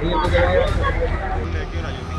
ਠੀਕ ਹੈ।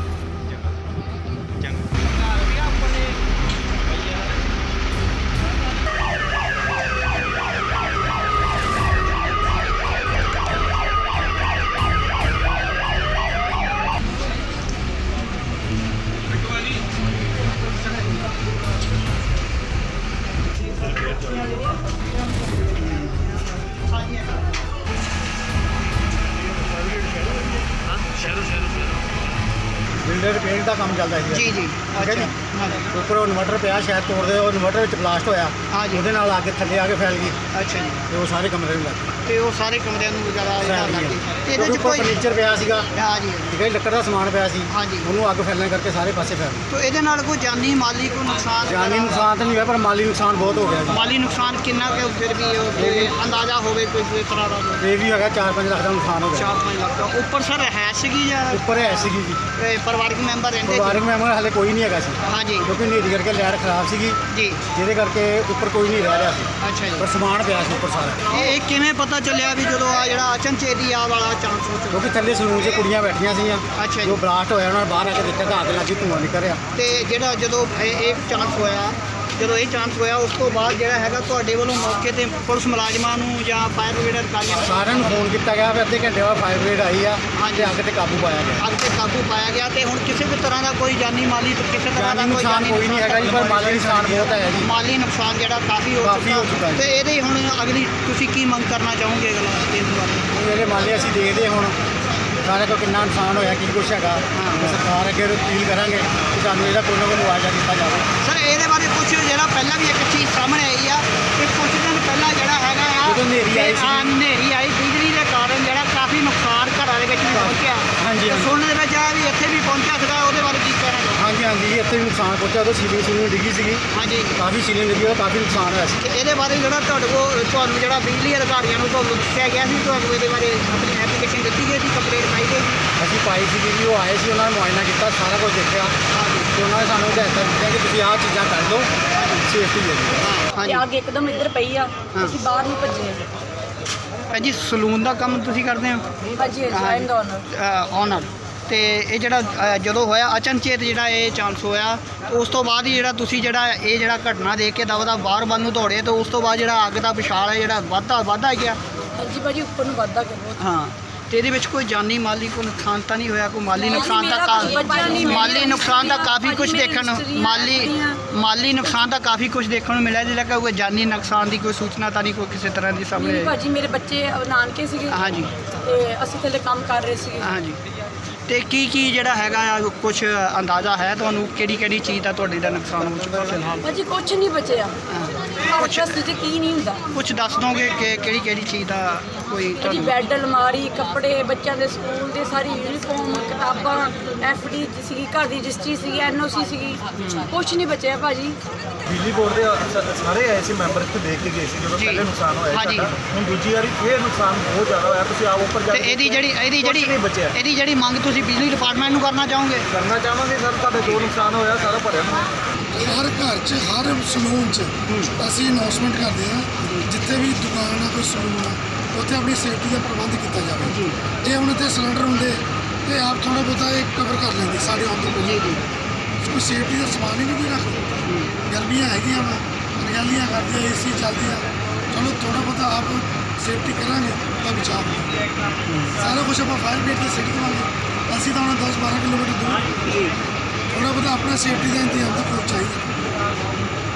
Builder paint ਦਾ ਕੰਮ ਚੱਲਦਾ ਸੀ ਜੀ। ਜੀ ਠੀਕ ਹੈ ਜੀ? ਹਾਂਜੀ ਉੱਪਰ ਉਹ ਇਨਵਰਟਰ ਪਿਆ ਸ਼ਾਇਦ ਤੋੜਦੇ ਉਹ ਇਨਵਰਟਰ ਵਿੱਚ ਬਲਾਸਟ ਹੋਇਆ। ਹਾਂਜੀ। ਉਹਦੇ ਨਾਲ ਆ ਕੇ ਥੱਲੇ ਆ ਕੇ ਫੈਲ ਗਈ। ਅੱਛਾ ਜੀ। ਤੇ ਉਹ ਸਾਰੇ ਕਮਰੇ ਨੂੰ ਲੱਗ ਗਈ। ਤੇ ਉਹ ਸਾਰੇ ਕਮਰਿਆਂ ਨੂੰ ਜ਼ਿਆਦਾ ਫੈਲ ਲੱਗ ਗਈ। ਇਹਦੇ ਇਹਦੇ 'ਚ ਕੋਈ ਫਰਨੀਚਰ ਪਿਆ ਸੀਗਾ। ਹਾਂ ਜੀ। ਠੀਕ ਹੈ ਜੀ, ਲੱਕੜ ਦਾ ਸਮਾਨ ਪਿਆ ਸੀ। ਹਾਂਜੀ। ਉਹਨੂੰ ਅੱਗ ਫੈਲਣ ਕਰਕੇ ਸਾਰੇ ਪਾਸੇ ਫੈਲ ਗਈ ਤੇ ਇਹਦੇ ਨਾਲ ਕੋਈ ਜਾਨੀ ਮਾਲੀ ਕੋਈ ਨੁਕਸਾਨ ਜਾਨੀ ਵਗੈਰਾ? ਨੁਕਸਾਨ ਤਾਂ ਨਹੀਂ ਹੋਇਆ ਪਰ ਮਾਲੀ ਨੁਕਸਾਨ ਬਹੁਤ ਹੋ ਗਿਆ ਜੀ। ਮਾਲੀ ਨੁਕਸਾਨ ਕਿੰਨਾ ਕਿ ਫਿਰ ਵੀ ਉਹ ਕੋਈ ਅੰਦਾਜ਼ਾ ਹੋਵੇ ਕੋਈ ਇਸ ਤਰ੍ਹਾਂ ਦਾ ਇਹ ਵੀ ਹੈਗਾ 4-5 ਲੱਖ ਦਾ ਨੁਕਸਾਨ ਹੋ ਗਿਆ। 4-5 ਲੱਖ ਦਾ। ਉੱਪਰ ਸਰ ਹੈ ਸੀਗੀ ਜਾਂ ਉੱਪਰ ਹੈ ਸੀਗੀ ਜੀ। ਇਹ ਪਰਿਵਾਰਕ ਮੈਂਬਰ ਰਹਿੰਦੇ ਪਰਿਵਾਰਕ ਮੈਂਬਰ ਹਲੇ ਕੋਈ ਨਹੀਂ ਹੈਗਾ ਸੀ। ਹਾਂਜੀ। ਕਿਉਂਕਿ ਨੇਰੀ ਕਰਕੇ ਲਾਈਟ ਖਰਾਬ ਸੀਗੀ। ਜੀ। ਜਿਹਦੇ ਕਰਕੇ ਉੱਪਰ ਕੋਈ ਨਹੀਂ ਰਹਿ ਰਿਹਾ ਸੀ। ਅੱਛਾ ਜੀ। ਪਰ ਸਮਾਨ ਪਿਆ ਸੀ ਉੱਪਰ ਸਾਰਾ। ਇਹ ਇਹ ਕਿਵੇਂ ਪਤਾ ਚੱਲਿਆ ਵੀ ਜਦੋਂ ਆ ਜਿਹੜਾ ਅਚਨਚੇਤੀ ਆ ਵਾਲਾ ਚਾਂਸ ਹੋ ਚੁੱਕਾ? ਕਿਉਂਕਿ ਥੱਲੇ ਸਲੂਨ 'ਚ ਕੁੜੀਆਂ ਬੈਠੀਆਂ ਸੀਗੀਆਂ। ਅੱਛਾ ਜੀ। ਜੋ ਬਲਾਸਟ ਹੋਇਆ ਉਹਨਾਂ ਨੇ ਬਾਹਰ ਆ ਕੇ ਦੇਖਿਆ ਤਾਂ ਅੱਗ ਲੱਗੀ ਧੂੰਆਂ ਨਿਕਲ ਰਿਹਾ। ਤੇ ਜਿਹੜਾ ਜਦੋਂ ਇਹ ਇਹ ਚਾਂਸ ਹੋਇਆ ਜਦੋਂ ਇਹ ਚਾਂਸ ਹੋਇਆ ਉਸ ਤੋਂ ਬਾਅਦ ਜਿਹੜਾ ਹੈਗਾ ਤੁਹਾਡੇ ਵੱਲੋਂ ਮੌਕੇ ਤੇ ਪੁਲਿਸ ਮੁਲਾਜ਼ਮਾਂ ਨੂੰ ਜਾਂ ਫਾਇਰ ਬ੍ਰਿਗੇਡ ਅਧਿਕਾਰੀਆਂ ਨੂੰ ਸਾਰਿਆਂ ਨੂੰ ਫੋਨ ਕੀਤਾ ਗਿਆ ਫਿਰ ਅੱਧੇ ਘੰਟੇ ਬਾਅਦ ਫਾਇਰ ਬ੍ਰਿਗੇਡ ਆਈ ਆ ਤੇ ਅੱਗ ਤੇ ਕਾਬੂ ਪਾਇਆ ਗਿਆ। ਅੱਗ ਤੇ ਕਾਬੂ ਪਾਇਆ ਗਿਆ ਤੇ ਹੁਣ ਕਿਸੇ ਵੀ ਤਰ੍ਹਾਂ ਦਾ ਕੋਈ ਜਾਨੀ ਮਾਲੀ ਤੇ ਕਿਸੇ ਤਰ੍ਹਾਂ ਦਾ ਕੋਈ ਨੁਕਸਾਨ ਕੋਈ ਨਹੀਂ ਹੈਗਾ ਜੀ ਪਰ ਮਾਲੀ ਨੁਕਸਾਨ ਬਹੁਤ ਹੈ ਜੀ। ਮਾਲੀ ਨੁਕਸਾਨ ਜਿਹੜਾ ਕਾਫੀ ਹੋ ਚੁੱਕਾ। ਤੇ ਇਹਦੇ ਹੁਣ ਅਗਲੀ ਤੁਸੀਂ ਕੀ ਮੰਗ ਕਰਨਾ ਚਾਹੋਗੇ ਅਗਲਾ ਇਸ ਬਾਰੇ? ਜਿਹੜੇ ਮਾਲੇ ਅਸੀਂ ਦੇਖਦੇ ਹੁਣ। ਸਾਰੇ ਕੋ ਕਿੰਨਾ ਨੁਕਸਾਨ ਹੋਇਆ ਕੀ ਕੁਛ ਹੈਗਾ ਤੇ ਸਰਕਾਰ ਅੱਗੇ ਅਪੀਲ ਕਰਾਂਗੇ ਕਿ ਸਾਨੂੰ ਇਹਦਾ ਕੋਈ ਨਾ ਕੋਈ ਮੁਆਵਜ਼ਾ ਦਿੱਤਾ ਜਾਵੇ ਸਰ ਇਹਦੇ ਬਾਰੇ ਕੁਝ ਜਿਹੜਾ ਪਹਿਲਾਂ ਵੀ ਇੱਕ ਚੀਜ਼ ਸਾਹਮਣੇ ਆਈ ਆ ਕਿ ਕੁਝ ਦਿਨ ਪਹਿਲਾਂ ਜਿਹੜਾ ਹੈਗਾ ਆ ਜਦੋਂ ਹਨੇਰੀ ਆਈ ਆ, ਸੀ। ਹਨੇਰੀ ਆਈ ਬਿਜਲੀ ਦੇ ਕਾਰਨ ਜਿਹੜਾ ਕਾਫੀ ਨੁਕਸਾਨ ਘਰਾਂ ਦੇ ਵਿੱਚ ਵੀ ਪਹੁੰਚਿਆ ਹਾਂਜੀ। ਸੁਣਨ ਦੇ ਵਿੱਚ ਆਇਆ ਵੀ ਇੱਥੇ ਵੀ ਪਹੁੰਚਿਆ ਹਾਂਜੀ ਹਾਂਜੀ ਇੱਥੇ ਵੀ ਨੁਕਸਾਨ ਪਹੁੰਚਿਆ ਉਦੋਂ ਸੀਲਿੰਗ ਸੀਲਿੰਗ ਡਿੱਗੀ ਸੀਗੀ। ਹਾਂਜੀ। ਕਾਫੀ ਸੀਲਿੰਗ ਡਿੱਗੀ ਉਹਦਾ ਕਾਫੀ ਨੁਕਸਾਨ ਹੋਇਆ ਸੀ। ਤੇ ਇਹਦੇ ਬਾਰੇ ਜਿਹੜਾ ਤੁਹਾਡੇ ਕੋਲ ਤੁਹਾਨੂੰ ਜਿਹੜਾ ਬਿਜਲੀ ਅਧਿਕਾਰੀਆਂ ਨੂੰ ਤੁਹਾਨੂੰ ਦੱਸਿਆ ਗਿਆ ਸੀ ਤੁਹਾਨੂੰ ਇਹਦੇ ਬਾਰੇ ਆਪਣੀ ਐਪਲੀਕੇਸ਼ਨ ਦਿੱਤੀ ਗਈ ਸੀ ਕੰਪਲੇਂਟ ਪਾਈ ਗਈ ਸੀ? ਅਸੀਂ ਪਾਈ ਸੀਗੀ ਜੀ ਉਹ ਆਏ ਸੀ ਉਹਨਾਂ ਨੇ ਮੁਆਇਨਾ ਕੀਤਾ ਸਾਰਾ ਕੁਝ ਦੇਖਿਆ। ਤੇ ਉਹਨਾਂ ਨੇ ਸਾਨੂੰ ਹਦਾਇਤਾਂ ਦਿੱਤੀਆਂ ਕਿ ਤੁਸੀਂ ਆਹ ਚੀਜ਼ਾਂ ਕਰ ਦਿਓ ਸੇਫਟੀ ਹੈ ਜੀ ਹਾਂਜੀ। ਅੱਗ ਇੱਕਦਮ ਇੱਧਰ ਪਈ ਆ ਅਸੀਂ ਬਾਹਰ ਨੂੰ ਭੱਜੇ ਭਾਜੀ ਸਲੂਨ ਦਾ ਕੰਮ ਤੁਸੀਂ ਕਰਦੇ ਹੋ? ਜੁਆਇਨ ਦਾ owner। ਔਨਰ ਤੇ ਇਹ ਜਿਹੜਾ ਅ, ਜਦੋਂ ਹੋਇਆ ਅਚਨਚੇਤ ਜਿਹੜਾ ਇਹ ਚਾਂਸ ਹੋਇਆ ਉਸ ਤੋਂ ਬਾਅਦ ਹੀ ਜਿਹੜਾ ਤੁਸੀਂ ਜਿਹੜਾ ਇਹ ਜਿਹੜਾ ਘਟਨਾ ਦੇਖ ਕੇ ਦਵਾ ਦਾ ਬਾਹਰ ਬੰਨ ਨੂੰ ਦੌੜੇ ਤੇ ਉਸ ਤੋਂ ਬਾਅਦ ਜਿਹੜਾ ਅੱਗ ਦਾ ਵਿਸ਼ਾਲ ਹੈ ਜਿਹੜਾ ਵਾਧਾ ਵਾਧਾ ਗਿਆ। ਹਾਂਜੀ ਭਾਜੀ ਉੱਪਰ ਨੂੰ ਵੱਧਦਾ ਕਿ ਬਹੁਤ। ਹਾਂ ਤੇ ਇਹਦੇ ਵਿੱਚ ਕੋਈ ਜਾਨੀ ਮਾਲੀ ਕੋਈ ਨੁਕਸਾਨ ਤਾਂ ਨਹੀਂ ਹੋਇਆ ਕੋਈ ਮਾਲੀ ਨੁਕਸਾਨ ਤਾਂ ਕਾ- ਮੇਰੀ ਮਾਲੀ ਨੁਕਸਾਨ ਤਾਂ ਕਾਫੀ ਕੁਝ ਦੇਖਣ ਨੂੰ ਮਾਲੀ। ਮਾਲੀ ਨੁਕਸਾਨ ਤਾਂ ਕਾਫੀ ਕੁਝ ਦੇਖਣ ਨੂੰ ਮਿਲਿਆ ਜਿਹੜਾ ਕੋਈ ਜਾਨੀ ਨੁਕਸਾਨ ਦੀ ਕੋਈ ਸੂਚਨਾ ਤਾਂ ਨਹੀਂ ਕੋਈ ਕਿਸੇ ਤਰ੍ਹਾਂ ਦੀ ਸਾਹਮਣੇ ਆਈ ਭਾਜੀ ਮੇਰੇ ਬੱਚੇ ਨਾਨਕੇ ਸੀਗੇ। ਹਾਂਜੀ। ਤੇ ਅਸੀਂ ਥੱਲੇ ਕੰਮ ਕਰ ਰਹੇ ਸੀਗੇ। ਹਾਂਜੀ। ਤੇ ਕੀ ਕੀ ਜਿਹੜਾ ਹੈਗਾ ਆ ਕੁਝ ਅੰਦਾਜ਼ਾ ਹੈ ਤੁਹਾਨੂੰ ਕਿਹੜੀ ਕਿਹੜੀ ਚੀਜ਼ ਦਾ ਤੁਹਾਡੇ ਦਾ ਨੁਕਸਾਨ ਹੋ ਚੁੱਕਾ ਫਿਲਹਾਲ? ਭਾਜੀ ਕੁਝ ਨਹੀਂ ਬਚਿਆ। ਕੁਛ- ਕੁਝ ਤੇ ਕੀ ਨਹੀਂ ਹੁੰਦਾ ਕੁਝ ਦੱਸ ਦੋਗੇ ਕਿ ਕਿਹੜੀ ਕਿਹੜੀ ਚੀਜ਼ ਦਾ ਕੋਈ ਜੀ ਤੁਹਾਨੂੰ ਬੈੱਡ ਅਲਮਾਰੀ ਕੱਪੜੇ ਬੱਚਿਆਂ ਦੇ ਸਕੂਲ ਦੇ ਸਾਰੀ ਯੂਨੀਫਾਰਮ ਕਿਤਾਬਾਂ ਐਫਡੀ ਸੀਗੀ ਘਰ ਦੀ ਰਜਿਸਟਰੀ ਸੀਗੀ ਐਨਓਸੀ ਸੀਗੀ ਕੁਝ ਨਹੀਂ ਬਚਿਆ ਭਾਜੀ ਬਿਜਲੀ ਬੋਰਡ ਦੇ ਸ- ਸਾਰੇ ਆਏ ਸੀ ਮੈਂਬਰ ਇੱਥੇ ਦੇਖ ਕੇ ਗਏ ਸੀ ਜਦੋਂ ਜੀ। ਪਹਿਲੇ ਨੁਕਸਾਨ ਹੋਇਆ ਹਾਂਜੀ। ਸਾਡਾ ਹੁਣ ਦੂਜੀ ਵਾਰੀ ਫੇਰ ਨੁਕਸਾਨ ਬਹੁਤ ਜ਼ਿਆਦਾ ਹੋਇਆ ਤੁਸੀਂ ਆਪ ਉੱਪਰ ਜਾ ਤੇ ਕੇ ਇਹਦੀ ਜਿਹੜੀ ਇਹਦੀ ਕੁਛ ਜਿਹੜੀ ਨਹੀਂ ਬਚਿਆ ਇਹਦੀ ਜਿਹੜੀ ਮੰਗ ਤੁਸੀਂ ਬਿਜਲੀ ਡਿਪਾਰਟਮੈਂਟ ਨੂੰ ਕਰਨਾ ਚਾਹੋਗੇ ਕਰਨਾ ਚਾਹਾਂਗੇ ਸਰ ਤੁਹਾਡੇ ਜੋ ਨੁਕਸਾਨ ਹੋਇਆ ਸਾਰਾ ਭਰਿਆ ਹੋਇਆ। ਹਰ ਘਰ 'ਚ ਹਰ ਸਲੂਨ 'ਚ ਅਸੀਂ ਅਨਾਉਂਸਮੈਂਟ ਕਰਦੇ ਹਾਂ ਜਿੱਥੇ ਵੀ ਦੁਕਾਨ ਆ ਕੋਈ ਸਲੂਨ ਆ ਉੱਥੇ ਆਪਣੀ ਸੇਫਟੀ ਦਾ ਪ੍ਰਬੰਧ ਕੀਤਾ ਜਾਵੇ। ਜੇ। ਹੁਣ ਇੱਥੇ ਸਿਲੰਡਰ ਹੁੰਦੇ ਤੇ ਆਪ ਥੋੜਾ ਬਹੁਤਾ ਇਹ ਕਵਰ ਕਰ ਲੈਂਦੇ ਸਾਡੇ ਆਉਣ ਤੋਂ ਪਹਿਲਾਂ। ਜੀ ਕੋਈ ਸੇਫਟੀ ਦਾ ਸਮਾਨ ਹੀ ਨਹੀਂ ਕੋਈ ਰੱਖਦੇ। ਗਰਮੀਆਂ ਹੈਗੀਆਂ ਵਾ ਰਗਾਲੀਆਂ ਕਰਦੀਆਂ ਏਸੀ ਚੱਲਦੀਆਂ। ਚਲੋ ਥੋੜਾ ਬਹੁਤਾ ਆਪ ਸੇਫਟੀ ਕਰਾਂਗੇ ਤਾਂ ਬਚਾਅ। ਸਾਰਾ ਕੁਝ ਆਪਾਂ ਫਾਇਰ ਬ੍ਰਿਗੇਡ ਤੇ ਸਿੱਟ ਦੇਵਾਂਗੇ ਅਸੀਂ ਤਾਂ ਹੁਣ 10 12 ਕਿਲੋਮੀਟਰ ਦੂਰ। ਜੀ। ਥੋੜਾ ਬਹੁਤਾ ਆਪਣਾ ਸੇਫਟੀ ਦਾ ਇੰਤਜ਼ਾਮ ਤਾਂ ਕਰਨਾ ਚਾਹੀਦਾ।